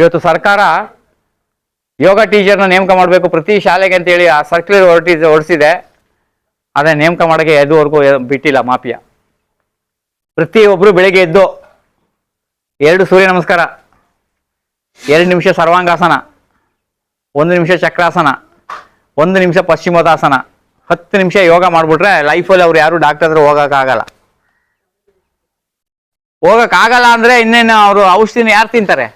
ಇವತ್ತು ಸರ್ಕಾರ ಯೋಗ ಟೀಚರ್ನ ನೇಮಕ ಮಾಡಬೇಕು. ಪ್ರತಿ ಶಾಲೆಗೆ ಅಂತೇಳಿ ಆ ಸರ್ಕ್ಯುಲರ್ ಹೊರಟಿ ಹೊರಡಿಸಿದೆ. ಆದರೆ ನೇಮಕ ಮಾಡೋಕ್ಕೆ ಎದುವರೆಗೂ ಬಿಟ್ಟಿಲ್ಲ ಮಾಫಿಯಾ. ಪ್ರತಿಯೊಬ್ಬರು ಬೆಳಿಗ್ಗೆ ಎದ್ದು ಎರಡು ಸೂರ್ಯ ನಮಸ್ಕಾರ, ಎರಡು ನಿಮಿಷ ಸರ್ವಾಂಗಾಸನ, ಒಂದು ನಿಮಿಷ ಚಕ್ರಾಸನ, ಒಂದು ನಿಮಿಷ ಪಶ್ಚಿಮೋದಾಸನ, ಹತ್ತು ನಿಮಿಷ ಯೋಗ ಮಾಡಿಬಿಟ್ರೆ ಲೈಫಲ್ಲಿ ಅವ್ರು ಯಾರು ಡಾಕ್ಟರ್ ಹತ್ರ ಹೋಗೋಕ್ಕಾಗಲ್ಲ. ಹೋಗೋಕ್ಕಾಗಲ್ಲ ಅಂದರೆ ಇನ್ನೇನು ಅವರು ಔಷಧಿನ ಯಾರು ತಿಂತಾರೆ?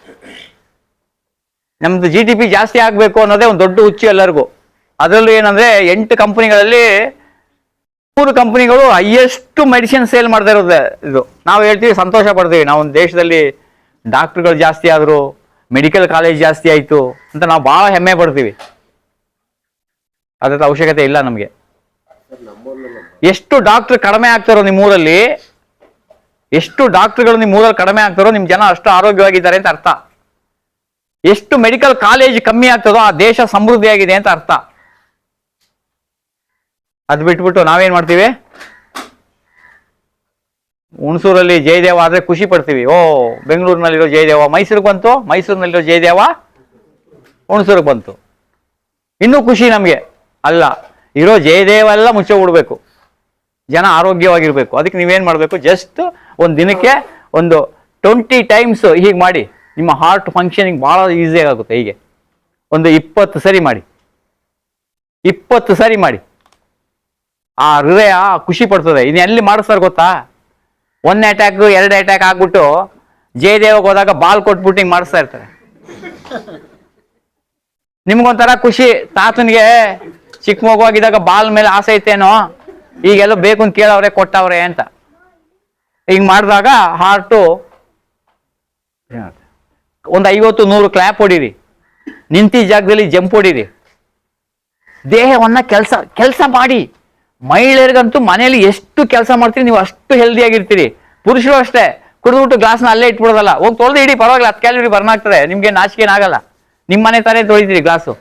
ನಮ್ದು ಜಿ ಡಿ ಪಿ ಜಾಸ್ತಿ ಆಗಬೇಕು ಅನ್ನೋದೇ ಒಂದು ದೊಡ್ಡ ಹುಚ್ಚು ಎಲ್ಲರಿಗೂ. ಅದರಲ್ಲೂ ಏನಂದ್ರೆ ಎಂಟು ಕಂಪನಿಗಳಲ್ಲಿ ಮೂರು ಕಂಪನಿಗಳು ಹೈಯೆಸ್ಟ್ ಮೆಡಿಸಿನ್ ಸೇಲ್ ಮಾಡ್ತಾ ಇರೋದು ಇದು. ನಾವು ಹೇಳ್ತೀವಿ ಸಂತೋಷ ಪಡ್ತೀವಿ. ನಾವು ಒಂದು ದೇಶದಲ್ಲಿ ಡಾಕ್ಟ್ರುಗಳು ಜಾಸ್ತಿ ಆದರು ಮೆಡಿಕಲ್ ಕಾಲೇಜ್ ಜಾಸ್ತಿ ಆಯಿತು ಅಂತ ನಾವು ಭಾಳ ಹೆಮ್ಮೆ ಪಡ್ತೀವಿ. ಅದ್ರ ಅವಶ್ಯಕತೆ ಇಲ್ಲ ನಮಗೆ. ಎಷ್ಟು ಡಾಕ್ಟರ್ ಕಡಿಮೆ ಆಗ್ತಾರೋ ನಿಮ್ಮೂರಲ್ಲಿ ಎಷ್ಟು ಡಾಕ್ಟರ್ಗಳು ನಿಮ್ಮೂರಲ್ಲಿ ಕಡಿಮೆ ಆಗ್ತಾರೋ ನಿಮ್ಮ ಜನ ಅಷ್ಟು ಆರೋಗ್ಯವಾಗಿದ್ದಾರೆ ಅಂತ ಅರ್ಥ. ಎಷ್ಟು ಮೆಡಿಕಲ್ ಕಾಲೇಜ್ ಕಮ್ಮಿ ಆಗ್ತದೋ ಆ ದೇಶ ಸಮೃದ್ಧಿಯಾಗಿದೆ ಅಂತ ಅರ್ಥ. ಅದು ಬಿಟ್ಬಿಟ್ಟು ನಾವೇನ್ ಮಾಡ್ತೀವಿ? ಹುಣಸೂರಲ್ಲಿ ಜಯದೇವ ಆದ್ರೆ ಖುಷಿ ಪಡ್ತೀವಿ. ಓ, ಬೆಂಗಳೂರಿನಲ್ಲಿರೋ ಜಯದೇವ. ಮೈಸೂರಿಗೆ ಬಂತು? ಮೈಸೂರಿನಲ್ಲಿರೋ ಜಯದೇವ ಹುಣಸೂರಿಗೆ ಬಂತು. ಇನ್ನೂ ಖುಷಿ ನಮಗೆ. ಅಲ್ಲ, ಇರೋ ಜಯದೇವ ಎಲ್ಲ ಮುಚ್ಚೆ ಬಿಡ್ಬೇಕು. ಜನ ಆರೋಗ್ಯವಾಗಿರ್ಬೇಕು. ಅದಕ್ಕೆ ನೀವೇನ್ ಮಾಡಬೇಕು? ಜಸ್ಟ್ ಒಂದು ದಿನಕ್ಕೆ ಒಂದು ಟ್ವೆಂಟಿ ಟೈಮ್ಸ್ ಹೀಗೆ ಮಾಡಿ. ನಿಮ್ಮ ಹಾರ್ಟ್ ಫಂಕ್ಷನಿಂಗ್ ಭಾಳ ಈಸಿ ಆಗುತ್ತೆ ಹೀಗೆ. ಒಂದು ಇಪ್ಪತ್ತು ಸರಿ ಮಾಡಿ. ಇಪ್ಪತ್ತು ಸರಿ ಮಾಡಿ. ಆ ಹೃದಯ ಖುಷಿ ಪಡ್ತದೆ. ಇನ್ನು ಎಲ್ಲಿ ಮಾಡಿಸ್ತಾರೆ ಗೊತ್ತಾ? ಒಂದ್ ಅಟ್ಯಾಕ್ ಎರಡು ಅಟ್ಯಾಕ್ ಆಗ್ಬಿಟ್ಟು ಜಯದೇವಗೆ ಹೋದಾಗ ಬಾಲ್ ಕೊಟ್ಬಿಟ್ಟು ಹಿಂಗೆ ಮಾಡಿಸ್ತಾ ಇರ್ತಾರೆ. ನಿಮ್ಗೊಂಥರ ಖುಷಿ, ತಾತನಿಗೆ ಚಿಕ್ಕ ಮಗುವಾಗಿದ್ದಾಗ ಬಾಲ್ ಮೇಲೆ ಆಸೆ ಐತೇನೋ? ಈಗೆಲ್ಲ ಬೇಕು ಅಂತ ಕೇಳವ್ರೆ, ಕೊಟ್ಟವ್ರೆ ಅಂತ. ಹಿಂಗೆ ಮಾಡಿದಾಗ ಹಾರ್ಟು ಒಂದು ಐವತ್ತು, ನೂರು ಕ್ಲ್ಯಾಪ್ ಹೊಡೀರಿ. ನಿಂತಿ ಜಾಗದಲ್ಲಿ ಜಂಪ್ ಹೊಡೀರಿ. ದೇಹವನ್ನ ಕೆಲಸ ಕೆಲಸ ಮಾಡಿ. ಮಹಿಳೆಯರಿಗಂತೂ ಮನೆಯಲ್ಲಿ ಎಷ್ಟು ಕೆಲಸ ಮಾಡ್ತೀರಿ, ನೀವು ಅಷ್ಟು ಹೆಲ್ದಿ ಆಗಿರ್ತೀರಿ. ಪುರುಷರು ಅಷ್ಟೇ, ಕುಡಿದ್ಬಿಟ್ಟು ಗ್ಲಾಸ್ನ ಅಲ್ಲೇ ಇಟ್ಬಿಡೋದಲ್ಲ. ಹೋಗಿ ತೊಳೆದು ಇಡಿ ಪರವಾಗಿಲ್ಲ, ಹತ್ತು ಕ್ಯಾಲೋರಿ ಬರ್ನ್ ಆಗ್ತದೆ. ನಿಮ್ಗೆ ನಾಚಿಕೆ ನಿಮ್ಮ ಮನೆ ತಾನೇ ತೊಳಿತೀರಿ ಗ್ಲಾಸು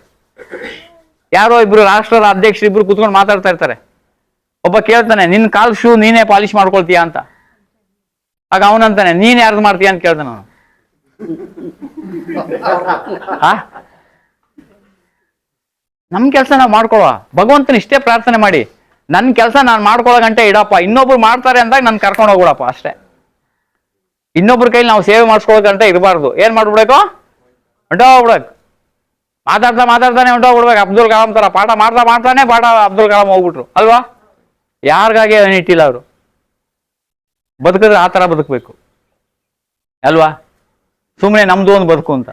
ಯಾರೋ ಇಬ್ರು ರಾಷ್ಟ್ರದ ಅಧ್ಯಕ್ಷರು ಇಬ್ರು ಕುತ್ಕೊಂಡು ಮಾತಾಡ್ತಾ ಇರ್ತಾರೆ. ಒಬ್ಬ ಕೇಳ್ತಾನೆ ನಿನ್ನ ಕಾಲ್ ಶೂ ನೀನೇ ಪಾಲಿಶ್ ಮಾಡ್ಕೊಳ್ತೀಯಾ? ಅಂತ. ಆಗ ಅವನಂತಾನೆ, ನೀನು ಯಾರ್ದು ಮಾಡ್ತೀಯ? ಅಂತ ಕೇಳ್ತಾನೆ ಅವನು. ಆ ನಮ್ ಕೆಲಸ ನಾವು ಮಾಡ್ಕೊಳ್ಳೋ ಭಗವಂತನ ಇಷ್ಟೇ ಪ್ರಾರ್ಥನೆ ಮಾಡಿ. ನನ್ನ ಕೆಲಸ ನಾನು ಮಾಡ್ಕೊಳ್ಳೋ ಗಂಟೆ ಇಡಪ್ಪ. ಇನ್ನೊಬ್ರು ಮಾಡ್ತಾರೆ ಅಂದಾಗ ನಾನು ಕರ್ಕೊಂಡು ಹೋಗ್ಬಿಡಪ್ಪ ಅಷ್ಟೇ. ಇನ್ನೊಬ್ರ ಕೈಲಿ ನಾವು ಸೇವೆ ಮಾಡಿಸ್ಕೊಳ್ಳೋ ಗಂಟೆ ಇರಬಾರ್ದು. ಏನ್ ಮಾಡ್ಬಿಡ್ಬೇಕು? ಹೊಂಟೋಗ್ಬಿಡಕ್ ಮಾತಾಡ್ತಾ ಮಾತಾಡ್ತಾನೆ ಹೊಂಟೋಗ್ಬಿಡ್ಬೇಕು. ಅಬ್ದುಲ್ ಕಲಾಂ ತರ ಪಾಠ ಮಾಡ್ತಾ ಮಾಡ್ತಾನೆ ಪಾಠ ಅಬ್ದುಲ್ ಕಲಾಂ ಹೋಗ್ಬಿಟ್ರು. ಅಲ್ವಾ? ಯಾರಿಗಾಗಿ ಏನು ಇಟ್ಟಿಲ್ಲ ಅವರು? ಬದುಕಿದ್ರೆ ಆ ಥರ ಬದುಕಬೇಕು. ಅಲ್ವಾ? ಸುಮ್ಮನೆ ನಮ್ದು ಒಂದು ಬದುಕು ಅಂತ.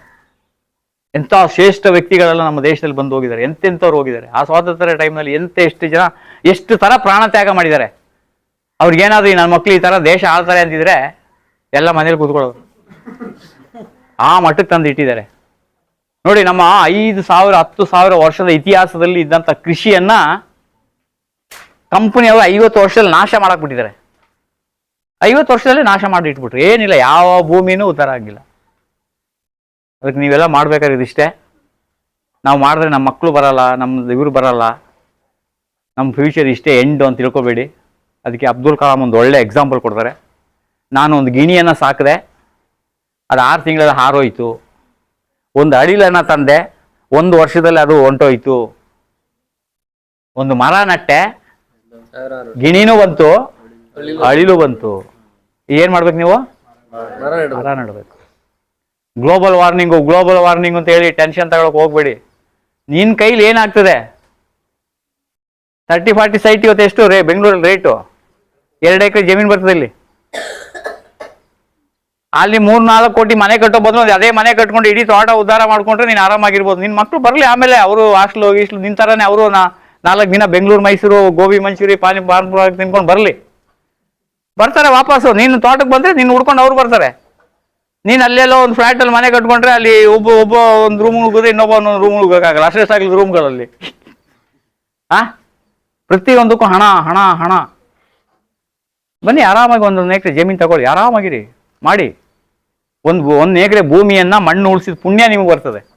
ಎಂಥ ಶ್ರೇಷ್ಠ ವ್ಯಕ್ತಿಗಳೆಲ್ಲ ನಮ್ಮ ದೇಶದಲ್ಲಿ ಬಂದು ಹೋಗಿದ್ದಾರೆ. ಎಂತೆಂಥವ್ರು ಹೋಗಿದ್ದಾರೆ. ಆ ಸ್ವಾತಂತ್ರ್ಯ ಟೈಮ್ನಲ್ಲಿ ಎಂತ ಎಷ್ಟು ಜನ, ಎಷ್ಟು ಥರ ಪ್ರಾಣ ತ್ಯಾಗ ಮಾಡಿದ್ದಾರೆ. ಅವ್ರಿಗೇನಾದ್ರೂ ನನ್ನ ಮಕ್ಳು ಈ ಥರ ದೇಶ ಆಳ್ತಾರೆ ಅಂತಿದ್ರೆ ಎಲ್ಲ ಮನೇಲಿ ಕೂತ್ಕೊಳ್ಳೋರು. ಆ ಮಟ್ಟಕ್ಕೆ ತಂದು ಇಟ್ಟಿದ್ದಾರೆ. ನೋಡಿ ನಮ್ಮ ಐದು ಸಾವಿರ, ಹತ್ತು ಸಾವಿರ ವರ್ಷದ ಇತಿಹಾಸದಲ್ಲಿ ಇದ್ದಂಥ ಕೃಷಿಯನ್ನ ಕಂಪನಿಯವರು ಐವತ್ತು ವರ್ಷದಲ್ಲಿ ನಾಶ ಮಾಡಾಕ್ಬಿಟ್ಟಿದ್ದಾರೆ. ಐವತ್ತು ವರ್ಷದಲ್ಲಿ ನಾಶ ಮಾಡಿ ಇಟ್ಬಿಟ್ರು. ಏನಿಲ್ಲ, ಯಾವ ಭೂಮಿನೂ ಉತ್ತರ ಆಗಿಲ್ಲ. ಅದಕ್ಕೆ ನೀವೆಲ್ಲ ಮಾಡ್ಬೇಕಾದ್ರೆ ಇಷ್ಟೇ. ನಾವು ಮಾಡಿದ್ರೆ ನಮ್ಮ ಮಕ್ಕಳು ಬರಲ್ಲ ನಮ್ಮ ಇವರು ಬರಲ್ಲ. ನಮ್ಮ ಫ್ಯೂಚರ್ ಇಷ್ಟೇ ಎಂಡು ಅಂತ ತಿಳ್ಕೊಬೇಡಿ. ಅದಕ್ಕೆ ಅಬ್ದುಲ್ ಕಲಾಂ ಒಂದು ಒಳ್ಳೆ ಎಕ್ಸಾಂಪಲ್ ಕೊಡ್ತಾರೆ. ನಾನು ಒಂದು ಗಿಣಿಯನ್ನು ಸಾಕಿದೆ. ಅದು ಆರು ತಿಂಗಳಲ್ಲಿ ಹಾರೋಯ್ತು. ಒಂದು ಅಡಿಲನ್ನ ತಂದೆ ಒಂದು ವರ್ಷದಲ್ಲಿ ಅದು ಹೊಂಟೋಯ್ತು. ಒಂದು ಮರ ನಟ್ಟೆ. ಗಿಣಿನೂ ಬಂತು ಅಳಿಲು ಬಂತು. ಏನು ಮಾಡ್ಬೇಕು ನೀವು? ಮರ ನೆಡ್ಬೇಕು. ಗ್ಲೋಬಲ್ ವಾರ್ನಿಂಗು ಗ್ಲೋಬಲ್ ವಾರ್ನಿಂಗ್ ಅಂತ ಹೇಳಿ ಟೆನ್ಷನ್ ತಗೊಳಕ್ ಹೋಗ್ಬೇಡಿ. ನಿನ್ ಕೈಲಿ ಏನಾಗ್ತದೆ? ತರ್ಟಿ ಫಾರ್ಟಿ ಸೈಟ್ ಇವತ್ತು ಎಷ್ಟು ರೇ ಬೆಂಗಳೂರಲ್ಲಿ ರೇಟು ಎರಡು ಎಕರೆ ಜಮೀನು ಬರ್ತದೆ ಇಲ್ಲಿ. ಅಲ್ಲಿ ಮೂರ್, ನಾಲ್ಕು ಕೋಟಿ ಮನೆ ಕಟ್ಟೋ ಬದಲು ಅದೇ ಮನೆ ಕಟ್ಕೊಂಡು ಇಡೀ ತೋಟ ಉದ್ಧಾರ ಮಾಡ್ಕೊಂಡ್ರೆ ನೀನು ಆರಾಮಾಗಿರ್ಬೋದು. ನಿನ್ ಮಕ್ಳು ಬರಲಿ ಆಮೇಲೆ ಅವರು ಹಾಸ್ಟ್ಲು ಇಷ್ಟು ನಿನ್ ಅವರು ನಾಲ್ಕು ದಿನ ಬೆಂಗಳೂರು ಮೈಸೂರು ಗೋಬಿ ಮಂಚೂರಿ ಪಾನಿ ಪಾನ್ ತಿನ್ಕೊಂಡು ಬರಲಿ. ಬರ್ತಾರೆ ವಾಪಸ್ಸು. ನೀನು ತೋಟಕ್ಕೆ ಬಂದ್ರೆ ನೀನು ಹುಡ್ಕೊಂಡು ಅವ್ರು ಬರ್ತಾರೆ. ನೀನು ಅಲ್ಲೆಲ್ಲೋ ಒಂದು ಫ್ಲಾಟಲ್ಲಿ ಮನೆ ಕಟ್ಕೊಂಡ್ರೆ ಅಲ್ಲಿ ಒಬ್ಬ ಒಬ್ಬ ಒಂದು ರೂಮ್ ಹುಡುಗ್ರೆ ಇನ್ನೊಬ್ಬ ಒಂದೊಂದು ರೂಮ್ ಹುಡುಗಾಗಲ್ಲ ಅಷ್ಟೇ ರೂಮ್ಗಳಲ್ಲಿ ಆ? ಪ್ರತಿಯೊಂದಕ್ಕೂ ಹಣ ಹಣ ಹಣ. ಬನ್ನಿ ಆರಾಮಾಗಿ ಒಂದೊಂದು ಎಕರೆ ಜಮೀನು ತಗೊಳ್ಳಿ. ಆರಾಮಾಗಿರಿ. ಮಾಡಿ. ಒಂದು ಒಂದು ಎಕರೆ ಭೂಮಿಯನ್ನ ಮಣ್ಣು ಉಳಿಸಿದ ಪುಣ್ಯ ನಿಮಗೆ ಬರ್ತದೆ.